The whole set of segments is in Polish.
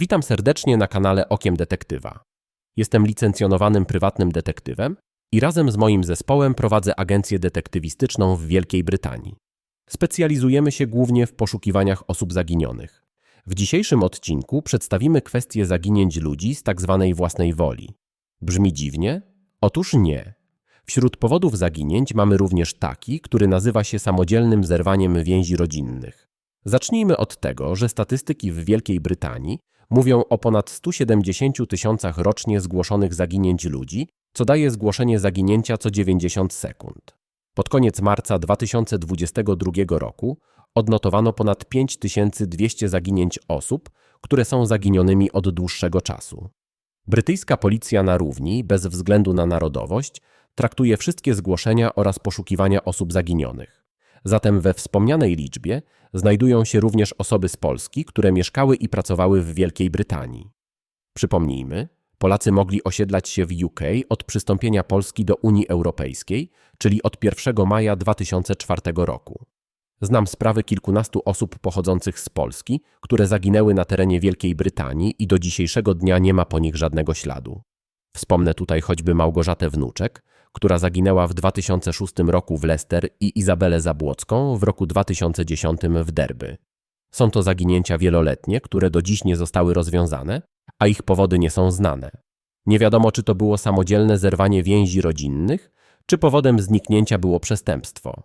Witam serdecznie na kanale Okiem Detektywa. Jestem licencjonowanym prywatnym detektywem i razem z moim zespołem prowadzę agencję detektywistyczną w Wielkiej Brytanii. Specjalizujemy się głównie w poszukiwaniach osób zaginionych. W dzisiejszym odcinku przedstawimy kwestię zaginięć ludzi z tak zwanej własnej woli. Brzmi dziwnie? Otóż nie. Wśród powodów zaginięć mamy również taki, który nazywa się samodzielnym zerwaniem więzi rodzinnych. Zacznijmy od tego, że statystyki w Wielkiej Brytanii mówią o ponad 170 tysiącach rocznie zgłoszonych zaginięć ludzi, co daje zgłoszenie zaginięcia co 90 sekund. Pod koniec marca 2022 roku odnotowano ponad 5200 zaginięć osób, które są zaginionymi od dłuższego czasu. Brytyjska policja na równi, bez względu na narodowość, traktuje wszystkie zgłoszenia oraz poszukiwania osób zaginionych. Zatem we wspomnianej liczbie znajdują się również osoby z Polski, które mieszkały i pracowały w Wielkiej Brytanii. Przypomnijmy, Polacy mogli osiedlać się w UK od przystąpienia Polski do Unii Europejskiej, czyli od 1 maja 2004 roku. Znam sprawy kilkunastu osób pochodzących z Polski, które zaginęły na terenie Wielkiej Brytanii i do dzisiejszego dnia nie ma po nich żadnego śladu. Wspomnę tutaj choćby Małgorzatę Wnuczek, która zaginęła w 2006 roku w Leicester i Izabelę Zabłocką w roku 2010 w Derby. Są to zaginięcia wieloletnie, które do dziś nie zostały rozwiązane, a ich powody nie są znane. Nie wiadomo, czy to było samodzielne zerwanie więzi rodzinnych, czy powodem zniknięcia było przestępstwo.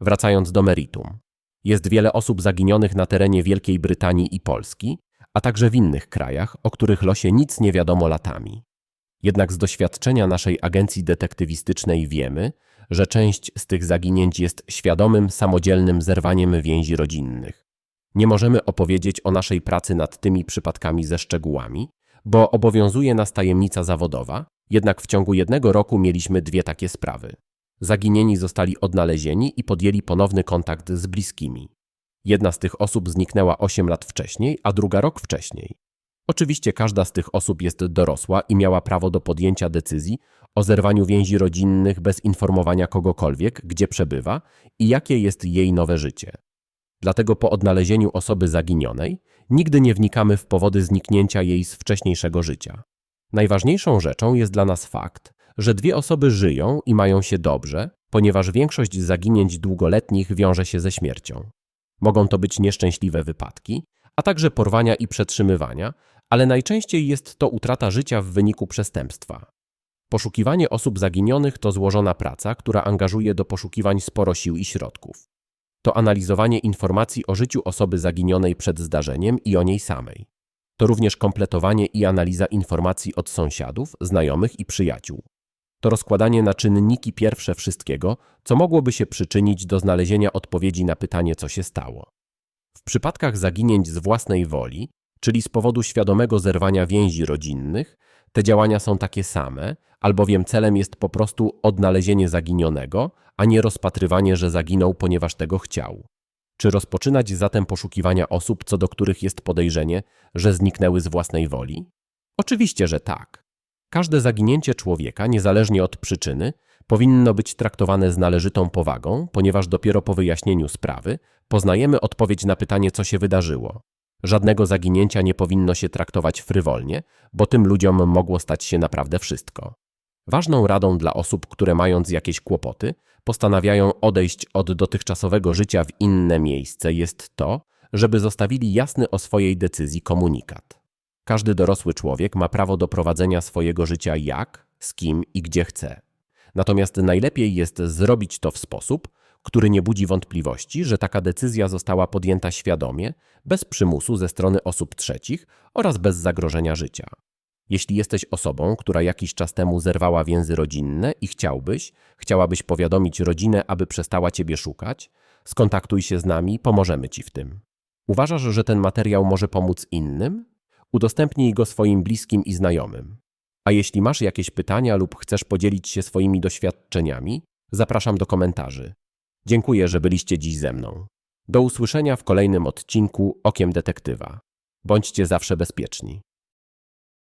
Wracając do meritum. Jest wiele osób zaginionych na terenie Wielkiej Brytanii i Polski, a także w innych krajach, o których losie nic nie wiadomo latami. Jednak z doświadczenia naszej agencji detektywistycznej wiemy, że część z tych zaginięć jest świadomym, samodzielnym zerwaniem więzi rodzinnych. Nie możemy opowiedzieć o naszej pracy nad tymi przypadkami ze szczegółami, bo obowiązuje nas tajemnica zawodowa, jednak w ciągu jednego roku mieliśmy dwie takie sprawy. Zaginieni zostali odnalezieni i podjęli ponowny kontakt z bliskimi. Jedna z tych osób zniknęła 8 lat wcześniej, a druga rok wcześniej. Oczywiście każda z tych osób jest dorosła i miała prawo do podjęcia decyzji o zerwaniu więzi rodzinnych bez informowania kogokolwiek, gdzie przebywa i jakie jest jej nowe życie. Dlatego po odnalezieniu osoby zaginionej nigdy nie wnikamy w powody zniknięcia jej z wcześniejszego życia. Najważniejszą rzeczą jest dla nas fakt, że dwie osoby żyją i mają się dobrze, ponieważ większość zaginięć długoletnich wiąże się ze śmiercią. Mogą to być nieszczęśliwe wypadki, a także porwania i przetrzymywania, ale najczęściej jest to utrata życia w wyniku przestępstwa. Poszukiwanie osób zaginionych to złożona praca, która angażuje do poszukiwań sporo sił i środków. To analizowanie informacji o życiu osoby zaginionej przed zdarzeniem i o niej samej. To również kompletowanie i analiza informacji od sąsiadów, znajomych i przyjaciół. To rozkładanie na czynniki pierwsze wszystkiego, co mogłoby się przyczynić do znalezienia odpowiedzi na pytanie, co się stało. W przypadkach zaginięć z własnej woli czyli z powodu świadomego zerwania więzi rodzinnych, te działania są takie same, albowiem celem jest po prostu odnalezienie zaginionego, a nie rozpatrywanie, że zaginął, ponieważ tego chciał. Czy rozpoczynać zatem poszukiwania osób, co do których jest podejrzenie, że zniknęły z własnej woli? Oczywiście, że tak. Każde zaginięcie człowieka, niezależnie od przyczyny, powinno być traktowane z należytą powagą, ponieważ dopiero po wyjaśnieniu sprawy poznajemy odpowiedź na pytanie, co się wydarzyło. Żadnego zaginięcia nie powinno się traktować frywolnie, bo tym ludziom mogło stać się naprawdę wszystko. Ważną radą dla osób, które mając jakieś kłopoty, postanawiają odejść od dotychczasowego życia w inne miejsce, jest to, żeby zostawili jasny o swojej decyzji komunikat. Każdy dorosły człowiek ma prawo do prowadzenia swojego życia jak, z kim i gdzie chce. Natomiast najlepiej jest zrobić to w sposób, który nie budzi wątpliwości, że taka decyzja została podjęta świadomie, bez przymusu ze strony osób trzecich oraz bez zagrożenia życia. Jeśli jesteś osobą, która jakiś czas temu zerwała więzy rodzinne i chciałbyś, chciałabyś powiadomić rodzinę, aby przestała ciebie szukać, skontaktuj się z nami, pomożemy ci w tym. Uważasz, że ten materiał może pomóc innym? Udostępnij go swoim bliskim i znajomym. A jeśli masz jakieś pytania lub chcesz podzielić się swoimi doświadczeniami, zapraszam do komentarzy. Dziękuję, że byliście dziś ze mną. Do usłyszenia w kolejnym odcinku Okiem Detektywa. Bądźcie zawsze bezpieczni.